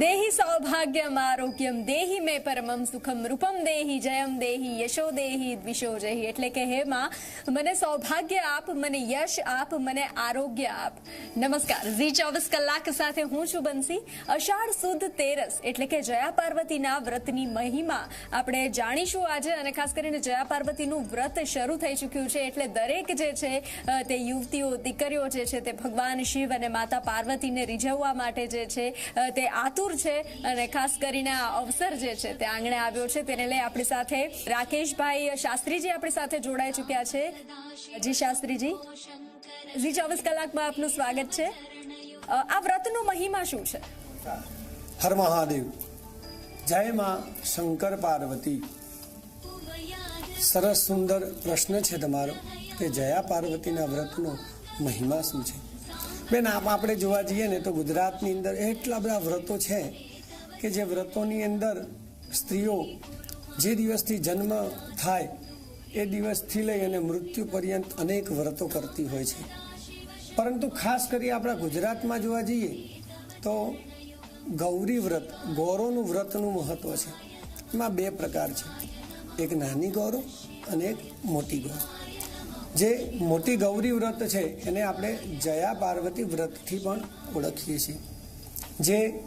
દેહી સૌભાગ્યમ આરોગ્યમ દેહી મે પરમમ સુખમ રૂપમ દેહી જયમ દેહી યશો દેહી દ્વિષો જહી એટલે કે હે માં મને સૌભાગ્ય આપ મને યશ આપ મને આરોગ્ય આપ નમસ્કાર ઝી ચોવીસ કલાક સાથે હું છું બંસી અષાઢ સુદ તેરસ એટલે કે જયા પાર્વતીના વ્રતની મહિમા આપણે જાણીશું આજે અને ખાસ કરીને જયા પાર્વતીનું વ્રત શરૂ થઈ ચૂક્યું છે એટલે દરેક જે છે તે યુવતીઓ દીકરીઓ જે છે, તે ભગવાન શિવ અને માતા પાર્વતીને રીઝવવા માટે જે છે તે આતુર છે અને ખાસ કરીને આ અવસર જે છે તે આંગણે આવ્યો છે તેને લઈ આપણી સાથે રાકેશભાઈ શાસ્ત્રીજી આપણી સાથે જોડાઈ ચૂક્યા છે. જી શાસ્ત્રીજી. જી, ચોવીસ કલાકમાં આપનું સ્વાગત છે. આ વ્રતનો મહિમા શું છે? હર મહાદેવ. જય માં શંકર પાર્વતી. સરસ સુંદર પ્રશ્ન છે તમારો કે જયા પાર્વતીના વ્રતનો મહિમા શું છે? બેન, આમ આપણે જોવા જઈએ ને તો ગુજરાતની અંદર એટલા બધા વ્રતો છે કે જે વ્રતોની અંદર સ્ત્રીઓ જે દિવસથી જન્મ થાય એ દિવસથી લઈ અને મૃત્યુ પર્યંત અનેક વ્રતો કરતી હોય છે. પરંતુ ખાસ કરી આપણા ગુજરાતમાં જોવા જઈએ તો ગૌરી વ્રત, ગૌરોનું વ્રતનું મહત્વ છે. એમાં બે પ્રકાર છે. એક નાની ગૌરો અને એક મોટી ગૌરો. જે મોટી ગૌરી વ્રત છે, એને આપણે જયા પાર્વતી વ્રતથી પણ ઓળખીએ છીએ. જે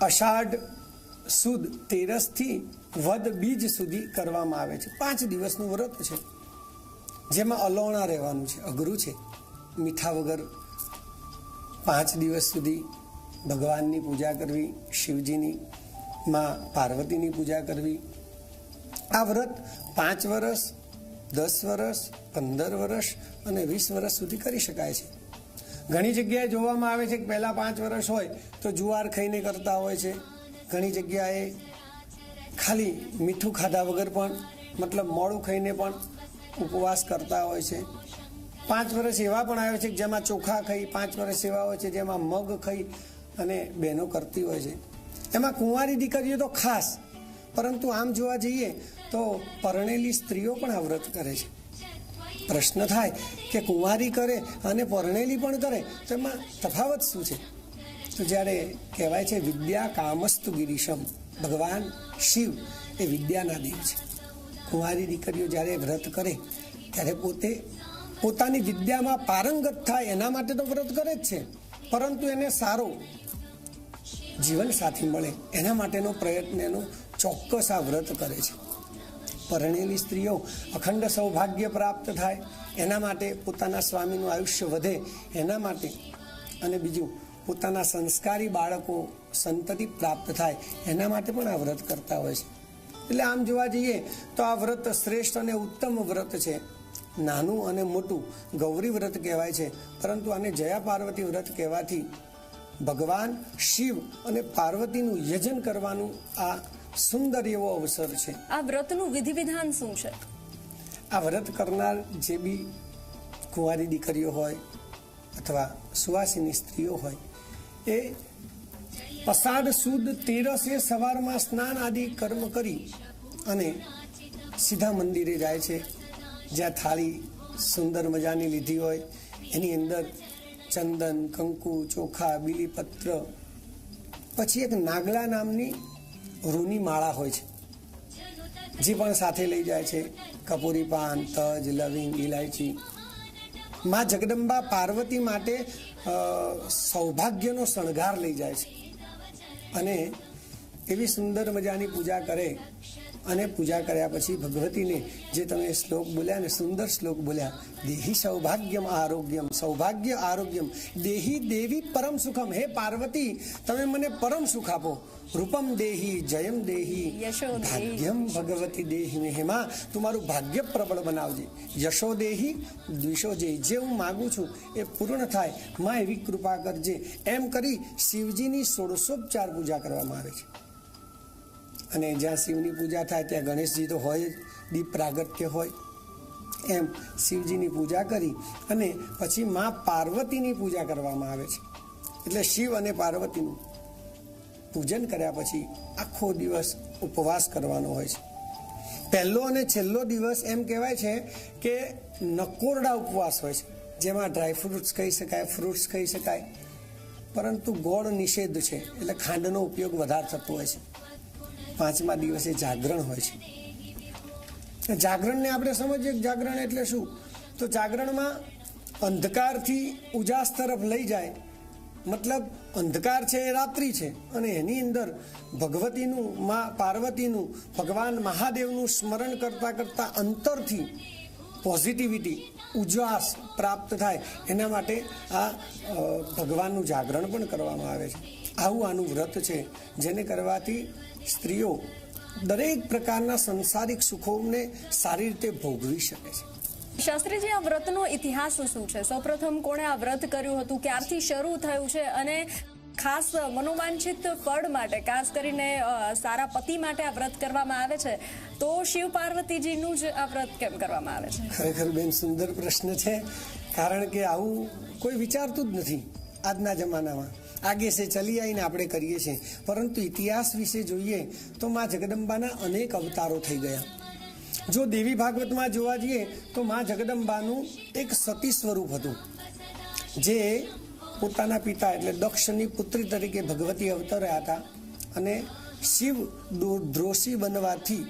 અષાઢ સુદ તેરસથી વદ બીજ સુધી કરવામાં આવે છે. પાંચ દિવસનું વ્રત છે. જેમાં અલોણા રહેવાનું છે, અઘરું છે. મીઠા વગર પાંચ દિવસ સુધી ભગવાનની પૂજા કરવી, શિવજીની માં પાર્વતીની પૂજા કરવી. આ વ્રત પાંચ વર્ષ દસ વર્ષ પંદર વર્ષ અને વીસ વર્ષ સુધી કરી શકાય છે. ઘણી જગ્યાએ જોવામાં આવે છે કે પહેલાં પાંચ વર્ષ હોય તો જુવાર ખાઈને કરતા હોય છે. ઘણી જગ્યાએ ખાલી મીઠું ખાધા વગર પણ, મતલબ મોડું ખાઈને પણ ઉપવાસ કરતા હોય છે. પાંચ વર્ષ એવા પણ આવે છે કે જેમાં ચોખા ખાઈ, પાંચ વર્ષ એવા હોય છે જેમાં મગ ખાઈ અને બહેનો કરતી હોય છે. એમાં કુંવારી દીકરીઓ તો ખાસ, પરંતુ આમ જોવા જઈએ તો પરણેલી સ્ત્રીઓ પણ આ વ્રત કરે છે. પ્રશ્ન થાય કે કુંવારી કરે અને પરણેલી પણ કરે, તો એમાં તફાવત શું છે? તો જ્યારે કહેવાય છે, વિદ્યા કામસ્તુ ગિરીશમ, ભગવાન શિવ એ વિદ્યાના દેવ છે. કુંવારી દીકરીઓ જ્યારે વ્રત કરે, ત્યારે પોતે પોતાની વિદ્યામાં પારંગત થાય એના માટે તો વ્રત કરે જ છે. પરંતુ એને સારો જીવન સાથી મળે એના માટેનો પ્રયત્ન એનો ચોક્કસ આ વ્રત કરે છે. પરણેલી સ્ત્રીઓ અખંડ સૌભાગ્ય પ્રાપ્ત થાય, એના માટે પોતાના સ્વામીનું આયુષ્ય વધે, એના માટે અને બીજું, પોતાના સંસ્કારી બાળકો સંતતિ પ્રાપ્ત થાય, એના માટે પણ આ વ્રત કરતા હોય છે. એટલે આમ જોવા જઈએ તો આ વ્રત શ્રેષ્ઠ અને ઉત્તમ વ્રત છે. નાનું અને મોટું ગૌરી વ્રત કહેવાય છે, પરંતુ આને જયા પાર્વતી વ્રત કહેવાથી ભગવાન શિવ અને પાર્વતીનું યજન કરવાનું આ સુંદર એવો અવસર છે. આ વ્રતનું વિધિ વિધાન શું છે? આ વ્રત કરનાર જે બી કુંવારી દીકરીઓ હોય અથવા સુવાસીની સ્ત્રીઓ હોય એ પસાદ સુદ તેરસે સવારમાં સ્નાન આદિ કર્મ કરી અને સીધા મંદિરે જાય છે. જ્યાં થાળી સુંદર મજાની લીધી હોય એની અંદર ચંદન કંકુ ચોખા બીલીપત્ર પછી એક નાગલા નામની રૂની માળા હોય છે. જે પણ સાથે લઈ જાય છે, કપૂરી પાન, તજ, લવિંગ ઇલાયચી માં જગદંબા પાર્વતી માટે સૌભાગ્યનો શણગાર લઈ જાય છે. અને એવી સુંદર મજાની પૂજા કરે અને પૂજા કર્યા પછી ભગવતીને જે તમે શ્લોક બોલ્યા ને સુંદર શ્લોક બોલ્યા દેહી સૌભાગ્યમ આરોગ્યમ સૌભાગ્ય આરોગ્યમ દેહી દેવી પરમ સુખમ. હે પાર્વતી તમે મને પરમ સુખ આપો. રૂપમ દેહી જયમ દેહી ભાગ્યમ ભગવતી દેહી હેમાં તું મારું ભાગ્ય પ્રબળ બનાવજે. યશો દેહી દ્વિષો જે જે હું માગું છું એ પૂર્ણ થાય. માં એવી કૃપા કરજે. એમ કરી શિવજીની સોળસોપચાર પૂજા કરવામાં આવે છે. અને જ્યાં શિવની પૂજા થાય ત્યાં ગણેશજી તો હોય જ, દીપ પ્રાગટ્ય હોય. એમ શિવજીની પૂજા કરી અને પછી મા પાર્વતીની પૂજા કરવામાં આવે છે. એટલે શિવ અને પાર્વતીનું પૂજન કર્યા પછી આખો દિવસ ઉપવાસ કરવાનો હોય છે. પહેલો અને છેલ્લો દિવસ એમ કહેવાય છે કે નકોરડા ઉપવાસ હોય છે. જેમાં ડ્રાય ફ્રૂટ્સ કહી શકાય, ફ્રૂટ્સ કહી શકાય. પરંતુ ગોળ નિષેધ છે, એટલે ખાંડનો ઉપયોગ વધારે થતો હોય છે. પાંચમા દિવસે જાગરણ હોય છે. જાગરણને આપણે સમજીએ જાગરણ એટલે શું? તો જાગરણમાં અંધકારથી ઉજાસ તરફ લઈ જાય. મતલબ અંધકાર છે એ રાત્રિ છે અને એની અંદર ભગવતીનું મા પાર્વતીનું ભગવાન મહાદેવનું સ્મરણ કરતાં કરતાં અંતરથી પોઝિટિવિટી ઉજાસ પ્રાપ્ત થાય. એના માટે આ ભગવાનનું જાગરણ પણ કરવામાં આવે છે. આવું આનું વ્રત છે. જેને કરવાથી સ્ત્રીઓ દરેક પ્રકારના સંસારિક સુખોને સારી રીતે ભોગવી શકે છે. શાસ્ત્રીજી આ વ્રતનો ઇતિહાસ શું છે? સૌપ્રથમ કોણે આ વ્રત કર્યું હતું? ક્યારથી શરૂ થયું છે? અને ખાસ મનોવાંછિત ફળ માટે ખાસ કરીને સારા પતિ માટે આ વ્રત કરવામાં આવે છે? તો શિવ પાર્વતીજીનું જ આ વ્રત કેમ કરવામાં આવે છે? ખરેખર બેન સુંદર પ્રશ્ન છે કારણ કે આવું કોઈ વિચારતું જ નથી આજના જમાનામાં. આગે છે ચલી આવીને આપણે કરીએ છીએ. પરંતુ ઇતિહાસ વિશે જોઈએ તો માં જગદંબાના અનેક અવતારો થઈ ગયા. જો દેવી ભાગવતમાં જોવા જઈએ તો માં જગદંબાનું એક સતી સ્વરૂપ હતું. જે પોતાના પિતા એટલે દક્ષની પુત્રી તરીકે ભગવતી અવતર્યા હતા અને શિવ દ્રોષી બનવાથી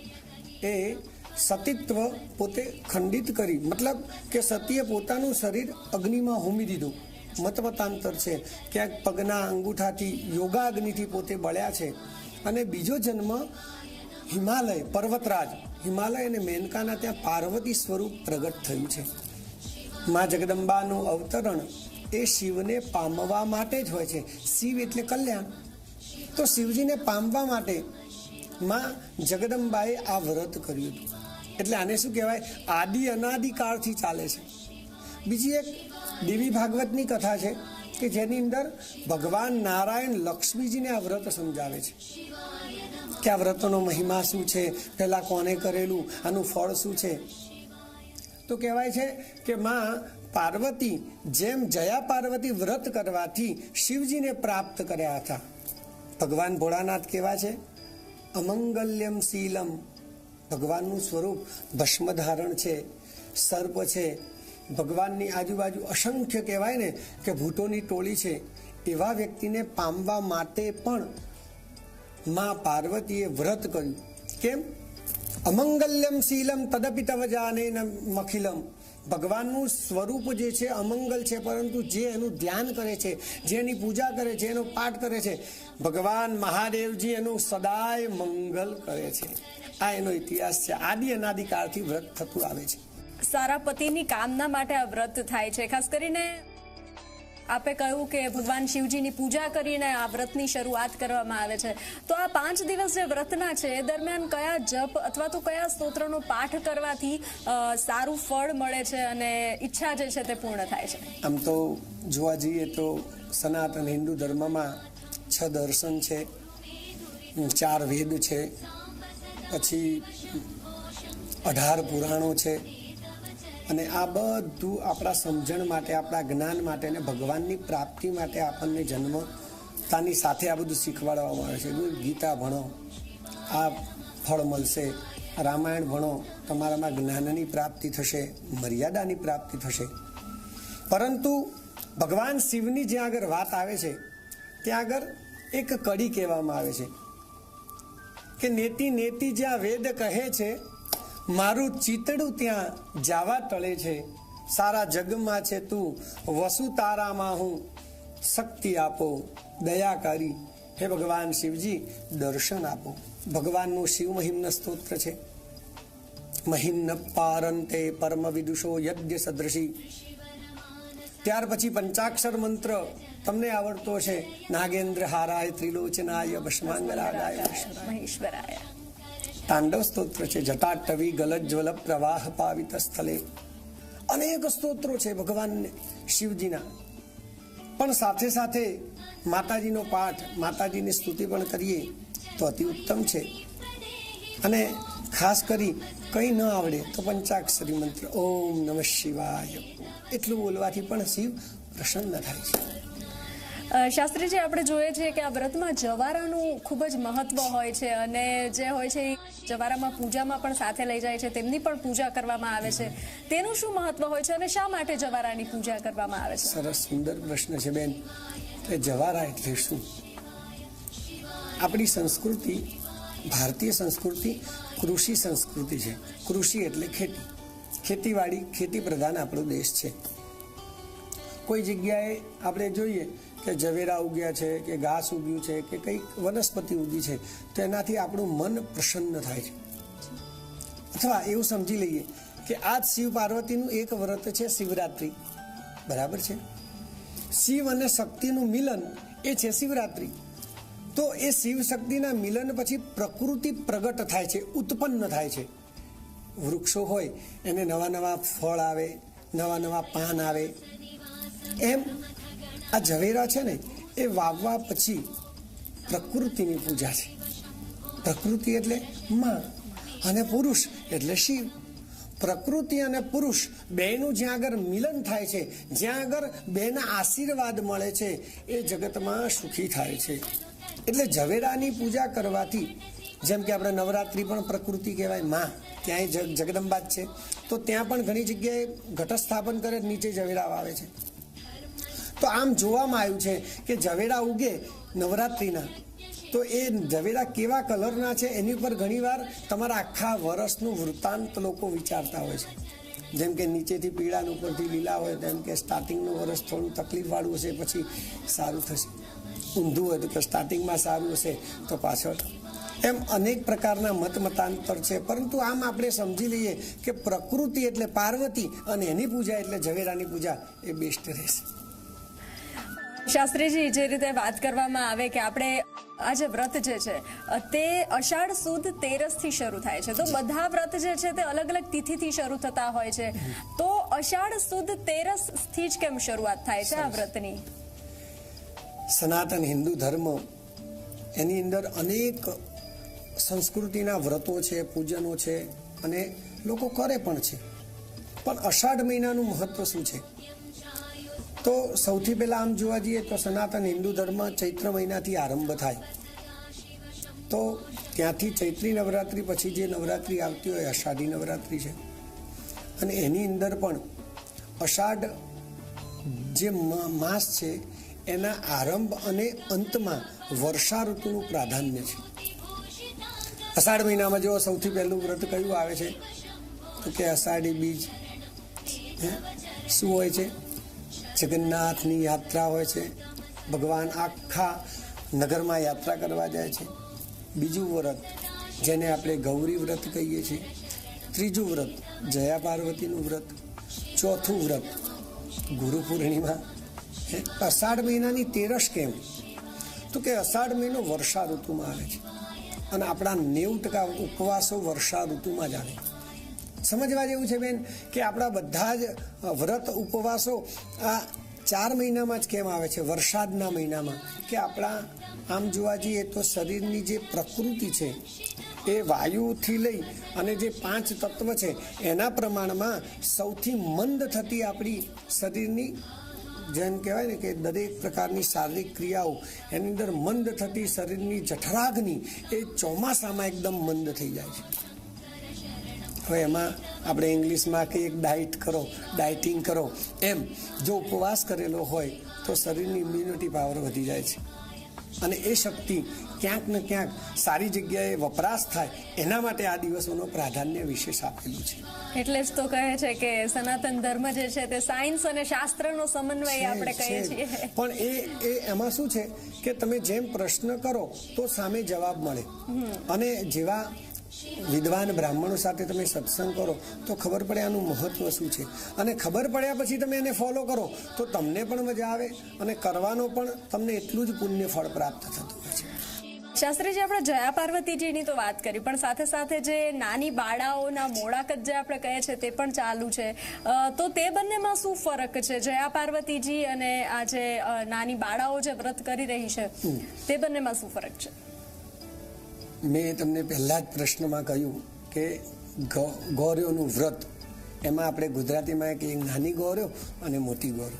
એ સતીત્વ પોતે ખંડિત કરી. મતલબ કે સતીએ પોતાનું શરીર અગ્નિમાં હોમી દીધું. મતમતાંતર છે. ક્યાંક પગના અંગૂઠાથી યોગાગ્નિથી પોતે બળ્યા છે. અને બીજો જન્મ હિમાલય, પર્વતરાજ. હિમાલય અને મેનકાના ત્યાં પાર્વતી સ્વરૂપ પ્રગટ થયું છે. મા જગદંબાનું અવતરણ એ શિવને પામવા માટે જ હોય છે. શિવ એટલે કલ્યાણ. તો શિવજીને પામવા માટે માં જગદંબાએ આ વ્રત કર્યું હતું. એટલે આને શું કહેવાય? આદિ અનાદિ કાળથી ચાલે છે. બીજી એક દેવી ભાગવતની કથા છે કે જેની અંદર ભગવાન નારાયણ લક્ષ્મીજીને આ વ્રત સમજાવે છે. કે આ વ્રતનો મહિમા શું છે? પહેલાં કોને કરેલું? આનું ફળ શું છે? તો કહેવાય છે કે માં પાર્વતી જેમ જયા પાર્વતી વ્રત કરવાથી શિવજીને પ્રાપ્ત કર્યા હતા. ભગવાન ભોળાનાથ કેવા છે? અમંગલ્યમ શીલમ. ભગવાનનું સ્વરૂપ ભસ્મ ધારણ છે, સર્પ છે ભગવાનની આજુબાજુ અસંખ્ય કહેવાય ને કે ભૂતોની ટોળી છે, એવા વ્યક્તિને પામવા માટે પણ માં પાર્વતીએ વ્રત કર્યું. કેમ? અમંગલ્યમ શીલમ તદપિ તવ જાને મખિલમ. ભગવાનનું સ્વરૂપ જે છે, અમંગલ છે, પરંતુ જે એનું ધ્યાન કરે છે, જે એની પૂજા કરે છે, એનો પાઠ કરે છે, ભગવાન મહાદેવજી એનું સદાય મંગલ કરે છે. આ એનો ઇતિહાસ છે. આદિ અનાદિકાળથી વ્રત થતું આવે છે. સારા પતિની કામના માટે આ વ્રત થાય છે. ખાસ કરીને આપે કહ્યું કે ભગવાન શિવજીની પૂજા કરીને આ વ્રતની શરૂઆત કરવામાં આવે છે. તો આ પાંચ દિવસ જે વ્રતના છે, એ દરમિયાન કયા જપ અથવા તો કયા સ્તોત્રનો પાઠ કરવાથી સારું ફળ મળે છે અને ઈચ્છા જે છે તે પૂર્ણ થાય છે? આમ તો જોવા જઈએ તો સનાતન હિન્દુ ધર્મમાં છ દર્શન છે, ચાર વેદ છે, પછી અઢાર પુરાણો છે અને આ બધું આપણા સમજણ માટે, આપણા જ્ઞાન માટે અને ભગવાનની પ્રાપ્તિ માટે આપણને જન્મતાની સાથે આ બધું શીખવાડવામાં આવે છે. ગીતા ભણો, આ ફળ મળશે, રામાયણ ભણો, તમારામાં જ્ઞાનની પ્રાપ્તિ થશે, મર્યાદાની પ્રાપ્તિ થશે. પરંતુ ભગવાન શિવની જ્યાં આગળ વાત આવે છે, ત્યાં આગળ એક કડી કહેવામાં આવે છે કે નેતિ નેતિ જ્યાં વેદ કહે છે મારું ચિતડું ત્યાં જાવા તળે છે. સારા જગમાં છે તું વસુ તારામાં હું. શક્તિ આપો, દયા કરી. હે ભગવાન શિવજી, દર્શન આપો. ભગવાનનું શિવ મહિમ્ન સ્તોત્ર છે. મહિમ્ન પારંતે પરમ વિદુષો યજ્ઞ સદૃશી ત્યાર પછી પંચાક્ષર મંત્ર તમને આવડતો છે. નાગેન્દ્ર હારાય ત્રિલોચનાય ભસ્માંગરાગાય. મહેશ્વરાય. તાંડવ સ્તોત્ર છે જટાટવી ગલજ્વલ પ્રવાહ પાવિત સ્થલે અનેક સ્તોત્રો છે ભગવાન શિવજીના પણ સાથે સાથે માતાજીનો પાઠ માતાજીની સ્તુતિ પણ કરીએ તો અતિ ઉત્તમ છે અને ખાસ કરી કંઈ ન આવડે તો પંચાક્ષરી મંત્ર, ઓમ નમઃ શિવાય, એટલું બોલવાથી પણ શિવ પ્રસન્ન થાય છે। શાસ્ત્રીજી, આપણે જોઈએ છીએ કે આ વ્રતમાં જવારાનું ખૂબ જ મહત્વ હોય છે અને જે હોય છે એ જવારામાં પૂજામાં પણ સાથે લઈ જાય છે, તેમની પણ પૂજા કરવામાં આવે છે. તેનું શું મહત્વ હોય છે અને શા માટે જવારાની પૂજા કરવામાં આવે છે? સરસ સુંદર પ્રશ્ન છે બેન. કે જવારા એટલે શું? આપણી સંસ્કૃતિ, ભારતીય સંસ્કૃતિ, કૃષિ સંસ્કૃતિ છે. કૃષિ એટલે ખેતી. ખેતીવાડી ખેતી પ્રધાન આપણો દેશ છે. કોઈ જગ્યાએ આપણે જોઈએ કે ઝવેરા ઉગ્યા છે, કે ઘાસ ઉગ્યું છે, કે કંઈક વનસ્પતિ ઉગી છે, તો એનાથી આપણું મન પ્રસન્ન થાય છે. અથવા એવું સમજી લઈએ કે આ શિવ પાર્વતીનું એક વ્રત છે શિવરાત્રિ. બરાબર છે? શિવ અને શક્તિનું મિલન એ છે શિવરાત્રિ. તો એ શિવ શક્તિના મિલન પછી પ્રકૃતિ પ્રગટ થાય છે, ઉત્પન્ન થાય છે. વૃક્ષો હોય, એને નવા નવા ફળ આવે, નવા નવા પાન આવે. એમ આ ઝવેરા છે ને, એ વાવવા પછી પ્રકૃતિની પૂજા છે. પ્રકૃતિ એટલે માં અને પુરુષ એટલે શિવ. પ્રકૃતિ અને પુરુષ બેનું જ્યાં આગળ મિલન થાય છે, જ્યાં આગળ બેના આશીર્વાદ મળે છે, એ જગતમાં સુખી થાય છે. એટલે ઝવેરાની પૂજા કરવાથી, જેમ કે આપણે નવરાત્રિ પણ પ્રકૃતિ કહેવાય, માં જગ- જગદંબા છે, તો ત્યાં પણ ઘણી જગ્યાએ ઘટસ્થાપન કરે, નીચે ઝવેરા આવે છે. તો આમ જોવામાં આવ્યું છે કે ઝવેરા ઉગે નવરાત્રિના. તો એ ઝવેરા કેવા કલરના છે એની ઉપર ઘણીવાર તમારા આખા વર્ષનું વૃત્તાંત લોકો વિચારતા હોય છે. જેમ કે નીચેથી પીળા ઉપરથી લીલા હોય, તેમ કે સ્ટાર્ટિંગનું વર્ષ થોડું તકલીફવાળું હશે, પછી સારું થશે. ઊંધું હોય તો કે સ્ટાર્ટિંગમાં સારું હશે, તો પાછળ. એમ અનેક પ્રકારના મત મતાંતર છે. પરંતુ આમ આપણે સમજી લઈએ કે પ્રકૃતિ એટલે પાર્વતી અને એની પૂજા એટલે ઝવેરાની પૂજા એ બેસ્ટ રહેશે. શાસ્ત્રીજી જે રીતે વાત કરવામાં આવે કે આપણે આ જે વ્રત જે છે તે અષાઢ સુદ તેરસથી શરૂ થાય છે. તો બધા વ્રત જે છે તે અલગ અલગ તિથિથી શરૂ થતા હોય છે. તો અષાઢ સુદ તેરસથી જ કેમ શરૂઆત થાય છે આ વ્રતની? સનાતન હિન્દુ ધર્મ એની અંદર અનેક સંસ્કૃતિના વ્રતો છે પૂજનો છે અને લોકો કરે પણ છે. પણ અષાઢ મહિનાનું મહત્વ શું છે? તો સૌથી પહેલાં આમ જોવા જઈએ તો સનાતન હિન્દુ ધર્મ ચૈત્ર મહિનાથી આરંભ થાય. તો ત્યાંથી ચૈત્રી નવરાત્રિ પછી જે નવરાત્રિ આવતી હોય, અષાઢી નવરાત્રિ છે. અને એની અંદર પણ અષાઢ જે માસ છે, એના આરંભ અને અંતમાં વર્ષા ઋતુનું પ્રાધાન્ય છે. અષાઢ મહિનામાં જો સૌથી પહેલું વ્રત કયું આવે છે? તો કે અષાઢી બીજ? શું હોય છે? જગન્નાથની યાત્રા હોય છે. ભગવાન આખા નગરમાં યાત્રા કરવા જાય છે. બીજું વ્રત, જેને આપણે ગૌરી વ્રત કહીએ છીએ. ત્રીજું વ્રત, જયા પાર્વતીનું વ્રત. ચોથું વ્રત, ગુરુ પૂર્ણિમા? અષાઢ મહિનાની તેરસ કેમ? તો કે અષાઢ મહિનો વર્ષા ઋતુમાં આવે છે. અને આપણા નેવું ટકા ઉપવાસો વર્ષા ઋતુમાં જ આવે. સમજવા જેવું છે બેન કે આપણા બધા જ વ્રત ઉપવાસો આ ચાર મહિનામાં જ કેમ આવે છે? વરસાદના મહિનામાં. કે આપણા, આમ જોવા જઈએ તો શરીરની જે પ્રકૃતિ છે, એ વાયુથી લઈ અને જે પાંચ તત્વ છે, એના પ્રમાણમાં સૌથી મંદ થતી આપણી શરીરની જેમ કહેવાય ને કે દરેક પ્રકારની શારીરિક ક્રિયાઓ, એની અંદર મંદ થતી શરીરની જઠરાગ્નિ એ ચોમાસામાં એકદમ મંદ થઈ જાય છે. હવે એમાં આપણે ઇંગ્લિશમાં કે એક ડાયટ કરો ડાયટિંગ કરો. એમ જો ઉપવાસ કરેલો હોય તો શરીરની ઇમ્યુનિટી પાવર વધી જાય છે. અને એ શક્તિ ક્યાંક ને ક્યાંક સારી જગ્યાએ વપરાશ થાય એના માટે આ દિવસોનો પ્રાધાન્ય વિશેષ આપેલું છે. એટલે જ તો કહે છે કે સનાતન ધર્મ જે છે તે સાયન્સ અને શાસ્ત્રનો સમન્વય આપણે કહીએ છીએ. પણ એ એ એમાં શું છે કે તમે જેમ પ્રશ્ન કરો તો સામે જવાબ મળે. અને જેવા વિદ્વાન બ્રાહ્મણો સાથે તમે સત્સંગ કરો તો ખબર પડે આનું મહત્વ શું છે. અને ખબર પડ્યા પછી તમે એને ફોલો કરો તો તમને પણ મજા આવે અને કરવાનો પણ તમને એટલું જ પુણ્ય ફળ પ્રાપ્ત થતું હોય છે. શાસ્ત્રીજી આપણે જયા પાર્વતીજીની તો વાત કરી પણ સાથે સાથે જે નાની બાળાઓના મોડાકત જે આપણે કહીએ છીએ તે પણ ચાલુ છે. તો તે બંનેમાં શું ફરક છે? જયા પાર્વતીજી અને આ જે નાની બાળાઓ જે વ્રત કરી રહી છે તે બંનેમાં શું ફરક છે? મેં તમને પહેલા જ પ્રશ્નમાં કહ્યું કે ગૌર્યોનું વ્રત. એમાં આપણે ગુજરાતીમાં એક નાની ગૌર્યો અને મોટી ગૌર્યો.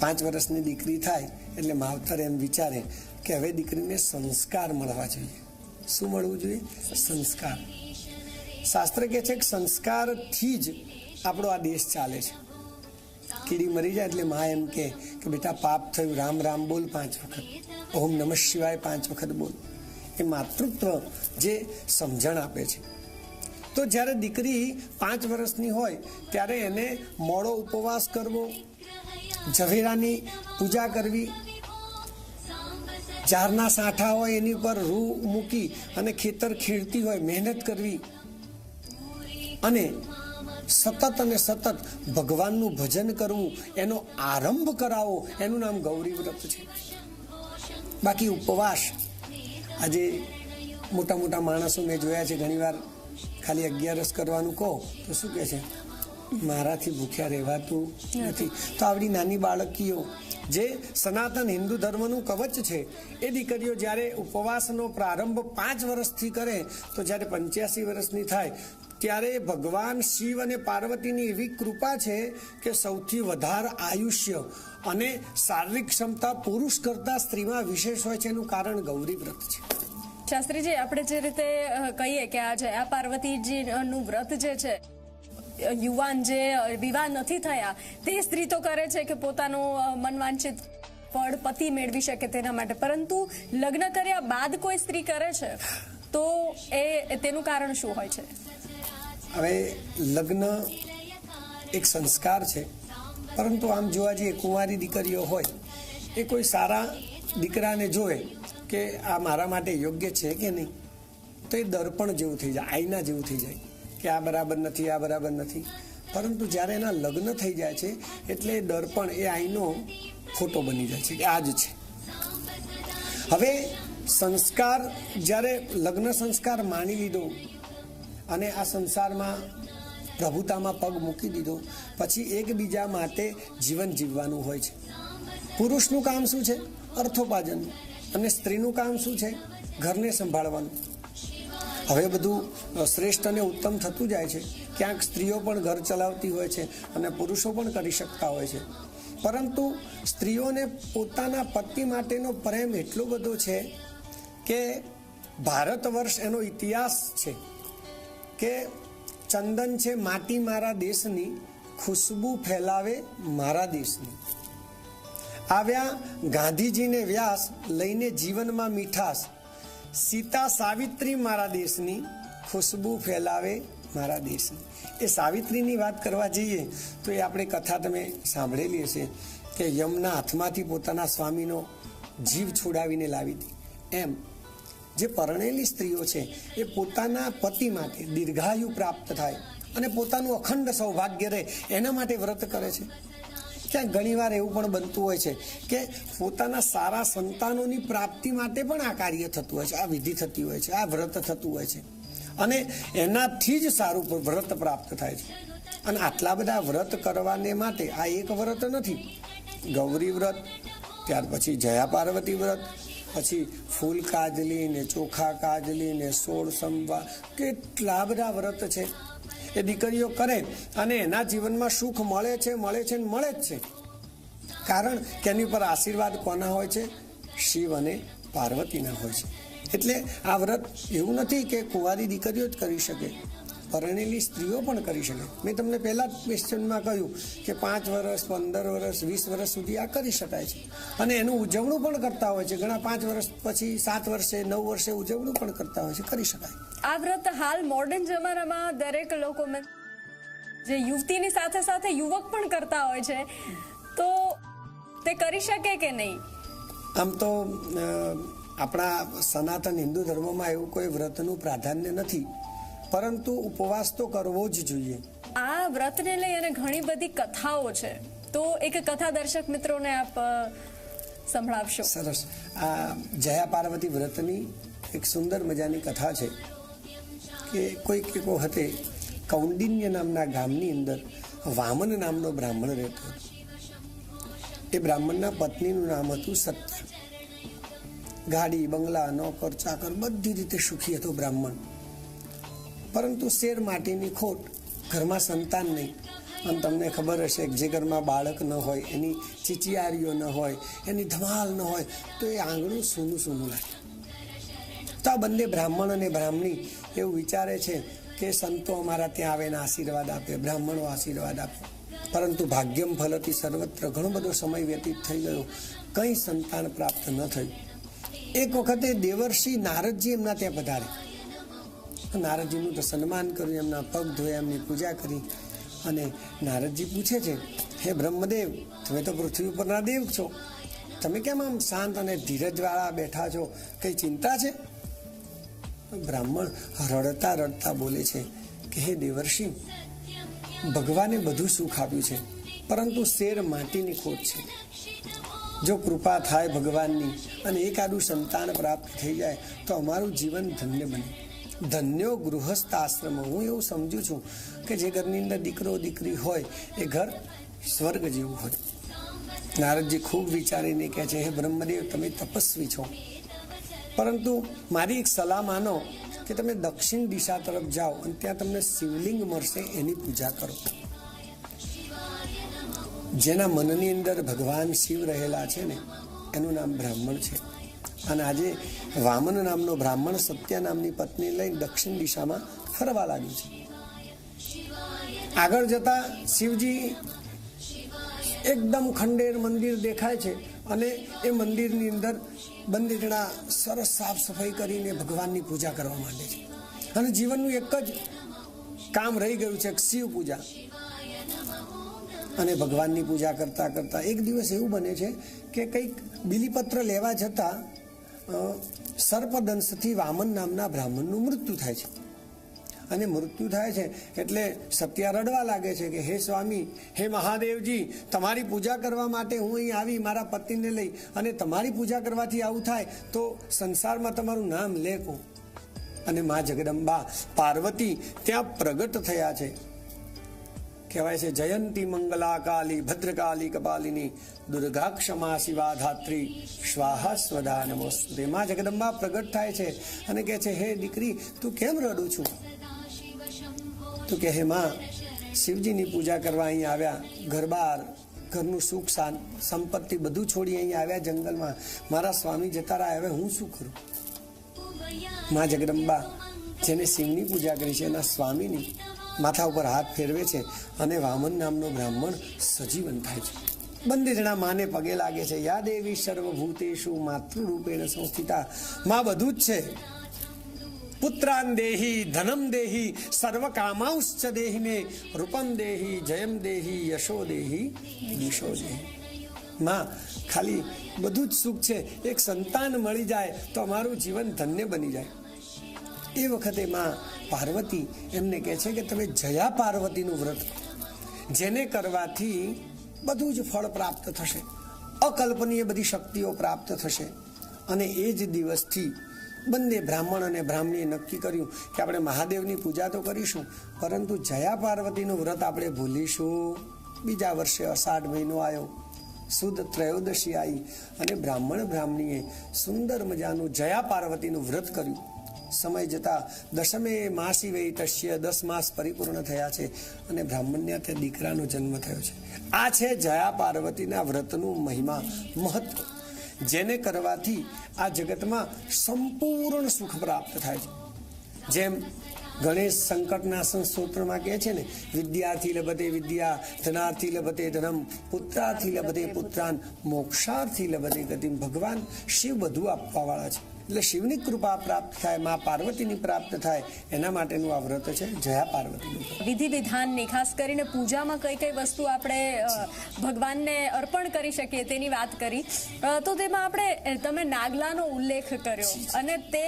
પાંચ વર્ષની દીકરી થાય એટલે માવતર એમ વિચારે કે હવે દીકરીને સંસ્કાર મળવા જોઈએ. શું મળવું જોઈએ? સંસ્કાર. શાસ્ત્ર કહે છે કે સંસ્કારથી જ આપણો આ દેશ ચાલે છે. કીડી મરી જાય એટલે મા એમ કે બેટા પાપ થયું. રામ રામ બોલ પાંચ વખત. ઓમ નમઃ શિવાય પાંચ વખત બોલ. એ માતૃત્વ જે સમજણ આપે છે. તો જ્યારે દીકરી પાંચ વર્ષની હોય, ત્યારે એને મોડો ઉપવાસ કરવો, ઝવેરાની પૂજા કરવી ચારના સાંઠા હોય એની પર રૂ મૂકી અને ખેતર ખેડતી હોય, મહેનત કરવી અને સતત અને સતત ભગવાનનું ભજન કરવું, એનો આરંભ કરાવો, એનું નામ ગૌરી વ્રત છે. બાકી ઉપવાસ આજે મોટા મોટા માણસો મેં જોયા છે, ઘણીવાર ખાલી અગિયારસ કરવાનું કહો, તો શું કહે છે? મારાથી ભૂખ્યા રહેવાતું નથી. તો આવડી નાની બાળકીઓ, જે સનાતન હિન્દુ ધર્મનું કવચ છે, એ દીકરીઓ જ્યારે ઉપવાસનો પ્રારંભ પાંચ વર્ષથી કરે, તો જ્યારે પંચ્યાસી વર્ષની થાય ત્યારે ભગવાન શિવ અને પાર્વતીની એવી કૃપા છે કે સૌથી વધારે આયુષ્ય અને શારીરિક ક્ષમતા પુરુષ કરતા સ્ત્રીમાં વિશેષ હોય છે એનું કારણ ગૌરી વ્રત છે. શાસ્ત્રીજી, આપણે જે રીતે કહીએ કે આ જયા પાર્વતીજીનું વ્રત જે છે યુવાન જે વિવાહ નથી થયા, તે સ્ત્રી તો કરે છે કે પોતાનું મનવાંછિત ફળ પતિ મેળવી શકે તેના માટે. પરંતુ લગ્ન કર્યા બાદ કોઈ સ્ત્રી કરે છે, તો એ, તેનું કારણ શું હોય છે? હવે લગ્ન એક સંસ્કાર છે. પરંતુ આમ જોવા જઈએ, કુંવારી દીકરીઓ હોય, એ કોઈ સારા દીકરાને જોવે કે આ મારા માટે યોગ્ય છે કે નહીં, તો એ દર્પણ જેવું થઈ જાય, આઈના જેવું થઈ જાય કે આ બરાબર નથી, આ બરાબર નથી. પરંતુ જ્યારે એના લગ્ન થઈ જાય છે, એટલે એ દર્પણ એ આઈનો ફોટો બની જાય છે કે આ જ છે. હવે સંસ્કાર, જ્યારે લગ્ન સંસ્કાર માની લીધો અને આ સંસારમાં પ્રભુતામાં પગ મૂકી દીધો. પછી એકબીજા માટે જીવન જીવવાનું હોય છે. પુરુષનું કામ શું છે? અર્થોપાર્જનનું અને સ્ત્રીનું કામ શું છે? ઘરને સંભાળવાનું. હવે બધું શ્રેષ્ઠ અને ઉત્તમ થતું જાય છે. ક્યાંક સ્ત્રીઓ પણ ઘર ચલાવતી હોય છે અને પુરુષો પણ કરી શકતા હોય છે. પરંતુ સ્ત્રીઓને પોતાના પતિ માટેનો પ્રેમ એટલો બધો છે કે ભારત વર્ષ એનો ઇતિહાસ છે. કે ચંદન છે માટી મારા દેશની, ખુશ્બુ ફેલાવે મારા દેશની. આવ્યા ગાંધીજીને વ્યાસ લઈને જીવનમાં મીઠાશ. સીતા સાવિત્રી મારા દેશની, ખુશ્બુ ફેલાવે મારા દેશની. એ સાવિત્રીની વાત કરવા જઈએ તો એ આપણે કથા તમે સાંભળેલી હશે કે યમના હાથમાંથી પોતાના સ્વામીનો જીવ છોડાવીને લાવી હતી. એમ જે પરણેલી સ્ત્રીઓ છે, એ પોતાના પતિ માટે દીર્ઘાયુ પ્રાપ્ત થાય અને પોતાનું અખંડ સૌભાગ્ય રહે, એના માટે વ્રત કરે છે. ક્યાંક ઘણીવાર એવું પણ બનતું હોય છે કે પોતાના સારા સંતાનોની પ્રાપ્તિ માટે પણ આ કાર્ય થતું હોય છે, આ વિધિ થતી હોય છે, આ વ્રત થતું હોય છે. અને એનાથી જ સારું વ્રત પ્રાપ્ત થાય છે. અને આટલા બધા વ્રત કરવાને માટે આ એક વ્રત નથી. ગૌરી વ્રત, ત્યાર પછી જયા પાર્વતી વ્રત પછી ફૂલ કાજલી ને ચોખા કાજલી ને સોળ સંવા કેટલા બધા વ્રત છે. એ દીકરીઓ કરે અને એના જીવનમાં સુખ મળે છે મળે છે ને મળે જ છે. કારણ કે એની ઉપર આશીર્વાદ કોના હોય છે? શિવ અને પાર્વતીના હોય છે. એટલે આ વ્રત એવું નથી કે કુંવારી દીકરીઓ જ કરી શકે. પરણેલી સ્ત્રીઓ પણ કરી શકે. મેં તમને પહેલા જ ક્વેશ્ચનમાં કહ્યું કે પાંચ વર્ષ પંદર વર્ષ વીસ વર્ષ સુધી આ કરી શકાય છે. અને એનું ઉજવણું પણ કરતા હોય છે. ઘણા પાંચ વર્ષ પછી સાત વર્ષે નવ વર્ષે ઉજવણું પણ કરતા હોય છે. કરી શકાય. આ વ્રત હાલ મોડર્ન જમાનામાં દરેક લોકો જે યુવતીની સાથે સાથે યુવક પણ કરતા હોય છે. તો તે કરી શકે કે નહીં? આમ તો આપણા સનાતન હિન્દુ ધર્મમાં એવું કોઈ વ્રતનું પ્રાધાન્ય નથી. પરંતુ ઉપવાસ તો કરવો જ જોઈએ. આ વ્રતને લઈ અને ઘણી બધી કથાઓ છે. તો એક કથા દર્શક મિત્રોને આપ સંભળાવશો. સરસ. આ જયા પાર્વતી વ્રતની એક સુંદર મજાની કથા છે કે કોઈક એક વખતે કૌંડિન્ય નામના ગામની અંદર વામન નામનો બ્રાહ્મણ રહેતો હતો. એ બ્રાહ્મણના પત્નીનું નામ હતું સત્ય. ગાડી બંગલા નોકર ચાકર બધી રીતે સુખી હતો બ્રાહ્મણ. પરંતુ શેર માટીની ખોટ ઘરમાં સંતાન નહીં. અને તમને ખબર હશે જે ઘરમાં બાળક ન હોય, એની ચીચિયારીઓ ન હોય, એની ધમાલ ન હોય, તો એ આંગણું સૂનું સૂનું લાગે. તો આ બંને બ્રાહ્મણ અને બ્રાહ્મણી એવું વિચારે છે કે સંતો અમારા ત્યાં આવે આશીર્વાદ આપે, બ્રાહ્મણો આશીર્વાદ આપે. પરંતુ ભાગ્યમ ફલતી સર્વત્ર ઘણો બધો સમય વ્યતીત થઈ ગયો. કંઈ સંતાન પ્રાપ્ત ન થયું. એક વખતે દેવર્ષિ નારદજી એમના ત્યાં પધારે. નારદજીનું તો સન્માન કર્યું, એમના પગ ધોયા, એમની પૂજા કરી. અને નારદજી પૂછે છે, હે બ્રહ્મદેવ, તમે તો પૃથ્વી ઉપરના દેવ છો. તમે કેમ આમ શાંત અને ધીરજવાળા બેઠા છો? કઈ ચિંતા છે? બ્રાહ્મણ રડતા રડતા બોલે છે કે, હે દેવર્ષિ, ભગવાને બધું સુખ આપ્યું છે, પરંતુ શેર માટીની ખોટ છે. જો કૃપા થાય ભગવાનની અને એકાદું સંતાન પ્રાપ્ત થઈ જાય, તો અમારું જીવન ધન્ય બને. ધન્યો ગૃહસ્થ આશ્રમ હું એવું સમજુ છું કે જે ઘરની અંદર દીકરો, દીકરી હોય, એ ઘર સ્વર્ગ જેવું હોય. નારદજી ખૂબ વિચારીને કહે છે, હે બ્રહ્મદેવ, તમે તપસ્વી છો. પરંતુ મારી એક સલાહ માનો કે તમે દક્ષિણ દિશા તરફ જાઓ અને ત્યાં તમને શિવલિંગ મળશે, એની પૂજા કરો. જેના મનની અંદર ભગવાન શિવ રહેલા છે ને, એનું નામ બ્રાહ્મણ છે. અને આજે વામન નામનો બ્રાહ્મણ સત્યા નામની પત્ની લઈ દક્ષિણ દિશામાં ફરવા લાગ્યું છે. આગળ જતા શિવજી એકદમ ખંડેર મંદિર દેખાય છે અને એ મંદિરની અંદર બંદીજણા સરસ સાફ સફાઈ કરીને ભગવાનની પૂજા કરવા માંડે છે. અને જીવનનું એક જ કામ રહી ગયું છે શિવ પૂજા. અને ભગવાનની પૂજા કરતા કરતા એક દિવસ એવું બને છે કે કંઈક બિલીપત્ર લેવા જતાં સર્પદંશથી વામન નામના બ્રાહ્મણનું મૃત્યુ થાય છે. અને મૃત્યુ થાય છે એટલે સત્યા રડવા લાગે છે કે, હે સ્વામી, હે મહાદેવજી, તમારી પૂજા કરવા માટે હું અહીં આવી, મારા પતિને લઈ, અને તમારી પૂજા કરવાથી આવું થાય, તો સંસારમાં તમારું નામ લે અને મા જગદંબા પાર્વતી ત્યાં પ્રગટ થયા છે. કહેવાય છે, જયંતી મંગલા કાલી ભદ્રકાલી કપાલિની દુર્ગા ક્ષમા શિવા ધાત્રી સ્વાહા સ્વદા નમોસ્તે. માં જગદંબા પ્રગટ થાય છે અને કહે છે, હે દીકરી, તું કેમ રડું છું? તું કે હે માં, શિવજીની પૂજા કરવા અહીં આવ્યા ઘર ઘરનું સુખ સંપત્તિ બધું છોડી અહીં આવ્યા જંગલમાં. મારા સ્વામી જતા રહ્યા, હવે હું શું કરું? માં જગદંબા, જેને શિવની પૂજા કરી છે, એના સ્વામીની માથા ઉપર હાથ ફેરવે છે અને વામન નામનો બ્રાહ્મણ સજીવન થાય છે. બંને જણા માને પગે લાગે છે. યા દેવી સર્વભૂતેશુ માતૃરૂપેણ સંસ્થિતા, માં બધું જ છે. પુત્રાન દેહી, ધનમ દેહી સર્વ કામાંશ્ચ દેહી મે રૂપમ દેહી, જયમ દેહી, યશો દેહી દિશો દેહી. માં, ખાલી બધું જ સુખ છે. એક સંતાન મળી જાય તો અમારું જીવન ધન્ય બની જાય. એ વખતે માં પાર્વતી એમને કહે છે કે તમે જયા પાર્વતીનું વ્રત જેને કરવાથી બધું જ ફળ પ્રાપ્ત થશે. અકલ્પનીય બધી શક્તિઓ પ્રાપ્ત થશે. અને એ જ દિવસથી બંને બ્રાહ્મણ અને બ્રાહ્મણીએ નક્કી કર્યું કે આપણે મહાદેવની પૂજા તો કરીશું, પરંતુ જયા પાર્વતીનું વ્રત આપણે ભૂલીશું. બીજા વર્ષે અષાઢ મહિનો આવ્યો. સુદ ત્રયોદશી આવી અને બ્રાહ્મણ બ્રાહ્મણીએ સુંદર મજાનું જયા પાર્વતીનું વ્રત કર્યું. સમય જતા દશમે માસી વૈ તસ્ય દસ માસ પરિપૂર્ણ થયા છે અને બ્રાહ્મણને તે દીકરાનો જન્મ થયો છે. આ છે જયા પાર્વતીના વ્રતનું મહિમા, મહત્વ. જેને કરવાથી આ જગતમાં સંપૂર્ણ સુખ પ્રાપ્ત થાય છે. જેમ ગણેશ સંકટનાશન સ્તોત્રમાં કહે છે ને, વિદ્યાર્થી લભતે વિદ્યા, ધનાર્થી લભતે ધનમ, પુત્રાર્થી લભતે પુત્રાન, મોક્ષાર્થી લભતે ગતિમ ભગવાન, શિવ બધું આપવાવાળા છે. એટલે શિવની કૃપા પ્રાપ્ત થાય મા પાર્વતીની પ્રાપ્ત થાય એના માટેનું આ વ્રત છે જયા પાર્વતીનું વિધિ વિધાનની ખાસ કરીને પૂજામાં કઈ કઈ વસ્તુ આપણે ભગવાનને અર્પણ કરી શકીએ તેની વાત કરી. તો તેમાં આપણે તમે નાગલાનો ઉલ્લેખ કર્યો અને તે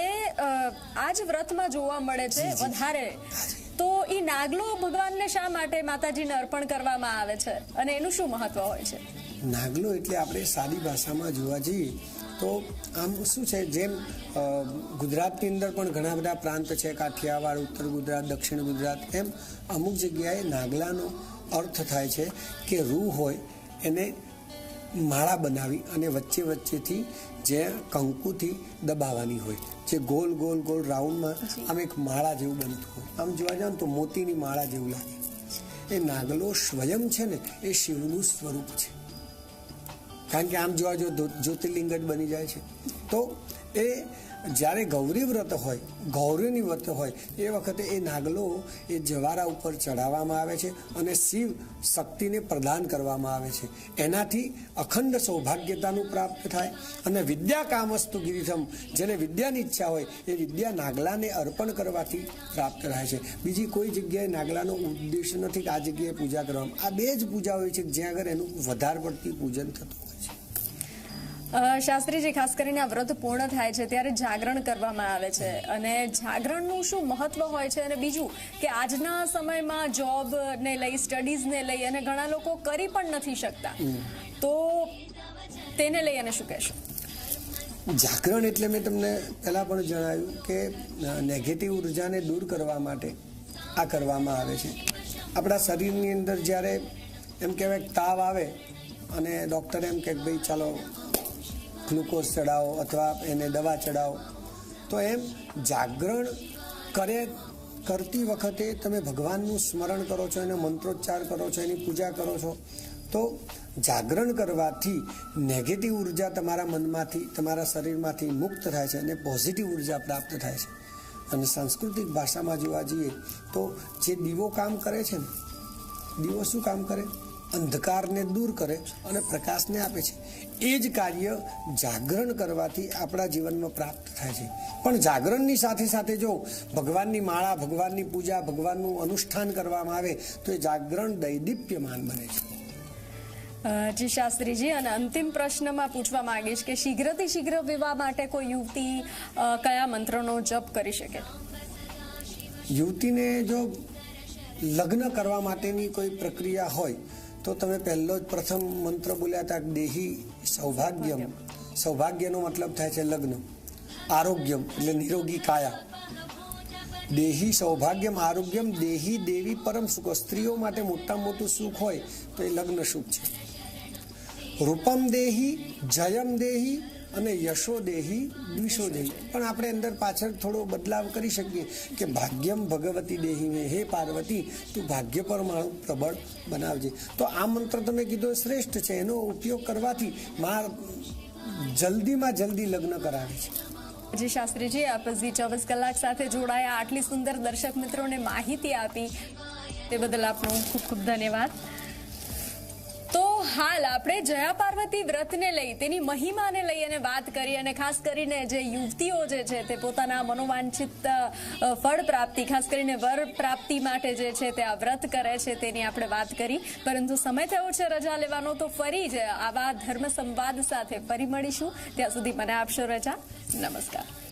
આ જ વ્રતમાં જોવા મળે છે વધારે. તો એ નાગલો ભગવાનને શા માટે માતાજીને અર્પણ કરવામાં આવે છે? અને એનું શું મહત્વ હોય છે? નાગલો એટલે આપણે સાદી ભાષામાં જોવા જઈએ તો આમ શું છે જેમ ગુજરાતની અંદર પણ ઘણા બધા પ્રાંત છે કાઠિયાવાડ ઉત્તર ગુજરાત દક્ષિણ ગુજરાત એમ અમુક જગ્યાએ નાગલાનો અર્થ થાય છે કે રૂ હોય એને માળા બનાવી અને વચ્ચે વચ્ચેથી જે કંકુથી દબાવવાની હોય જે ગોલ ગોલ ગોલ રાઉન્ડમાં આમ એક માળા જેવું બનતું હોય. આમ જોવા જાવ તો મોતીની માળા જેવું લાગે. એ નાગલો સ્વયં છે ને એ શિવનું સ્વરૂપ છે. કારણ કે આમ જોવા જો જ્યોતિર્લિંગ જ બની જાય છે. તો એ જ્યારે ગૌરી વ્રત હોય, ગૌરીની વ્રત હોય, એ વખતે એ નાગલો એ જવારા ઉપર ચડાવવામાં આવે છે અને શિવ શક્તિને પ્રદાન કરવામાં આવે છે. એનાથી અખંડ સૌભાગ્યતાનું પ્રાપ્ત થાય અને વિદ્યા કામસ્તુ ગિરિધમ, જેને વિદ્યાની ઈચ્છા હોય, એ વિદ્યા નાગલાને અર્પણ કરવાથી પ્રાપ્ત થાય છે. બીજી કોઈ જગ્યાએ નાગલાનો ઉદ્દેશ નથી કે આ જગ્યાએ પૂજા કરવામાં. આ બે જ પૂજા હોય છે, જ્યાં આગળ એનું વધારે પડતી પૂજન થતું હોય. શાસ્ત્રીજી ખાસ કરીને આ વ્રત પૂર્ણ થાય છે ત્યારે જાગરણ કરવામાં આવે છે. અને જાગરણનું શું મહત્વ હોય છે? અને બીજું કે આજના સમયમાં જોબ ને લઈ સ્ટડીઝને લઈ અને ઘણા લોકો કરી પણ નથી શકતા. તો તેને લઈ અને શું કહેશો? જાગરણ એટલે મેં તમને પહેલાં પણ જણાવ્યું કે નેગેટિવ ઉર્જાને દૂર કરવા માટે આ કરવામાં આવે છે. આપણા શરીરની અંદર જ્યારે એમ કહેવાય તાવ આવે અને ડૉક્ટરે એમ કહે કે ભાઈ ચાલો ગ્લુકોઝ ચડાવો અથવા એને દવા ચડાવો તો એમ જાગરણ કરે કરતી વખતે તમે ભગવાનનું સ્મરણ કરો છો, એનો મંત્રોચ્ચાર કરો છો, એની પૂજા કરો છો, તો જાગરણ કરવાથી નેગેટિવ ઊર્જા તમારા મનમાંથી, તમારા શરીરમાંથી મુક્ત થાય છે અને પોઝિટિવ ઊર્જા પ્રાપ્ત થાય છે. અને સાંસ્કૃતિક ભાષામાં જોવા જઈએ તો જે દીવો કામ કરે છે ને, દીવો શું કામ કરે? અંધકારને દૂર કરે અને પ્રકાશને આપે છે. એ જ કાર્ય જાગરણ કરવાથી આપણા જીવનમાં પ્રાપ્ત થાય છે. પણ જાગરણની સાથે સાથે જો ભગવાનની માળા ભગવાનની પૂજા ભગવાનનું અનુષ્ઠાન કરવામાં આવે તો એ જાગરણ દૈદીપ્યમાન બને છે. જી શાસ્ત્રીજી અને અંતિમ પ્રશ્નમાં પૂછવા માંગીશ કે શીઘ્રથી શીઘ્ર વિવાહ માટે કોઈ યુવતી કયા મંત્રનો જપ કરી શકે? યુવતીને જો લગ્ન કરવા માટેની કોઈ પ્રક્રિયા હોય તો તમે પહેલો જ પ્રથમ મંત્ર બોલ્યા હતા, દેહી સૌભાગ્યમ. સૌભાગ્યનો મતલબ થાય છે લગ્ન. આરોગ્યમ, એટલે નિરોગી કાયા. દેહી સૌભાગ્યમ, આરોગ્યમ દેહી દેવી પરમ સુખ. સ્ત્રીઓ માટે મોટામાં મોટું સુખ હોય તો એ લગ્ન સુખ છે. રૂપમ દેહી, જયમ દેહી અને યશો દેહી દ્વિષો દેહી. પણ આપણે અંદર પાછળ થોડો બદલાવ કરી શકીએ કે ભાગ્યમ ભગવતી દેહી મેં હે પાર્વતી, તું ભાગ્ય પર મારું પ્રબળ બનાવજે. તો આ મંત્ર તમે કીધો શ્રેષ્ઠ છે. એનો ઉપયોગ કરવાથી માર જલ્દીમાં જલ્દી લગ્ન કરાવે છે. જી શાસ્ત્રીજી, આપ ઝી ચોવીસ કલાક સાથે જોડાયા. આટલી સુંદર દર્શક મિત્રોને માહિતી આપી. તે બદલ આપનો ખૂબ ખૂબ ધન્યવાદ. હાલ આપણે જયા પાર્વતી વ્રતને લઈ, તેની મહિમાને લઈ અને વાત કરી અને ખાસ કરીને જે યુવતીઓ જે છે તે પોતાના મનોવાંછિત ફળ પ્રાપ્તિ, ખાસ કરીને વર પ્રાપ્તિ માટે જે છે તે આ વ્રત કરે છે તેની આપણે વાત કરી. પરંતુ સમય થયો છે રજા લેવાનો, તો ફરી જ આવા ધર્મ સંવાદ સાથે ફરી મળીશું. ત્યાં સુધી મને આપશો રજા. નમસ્કાર.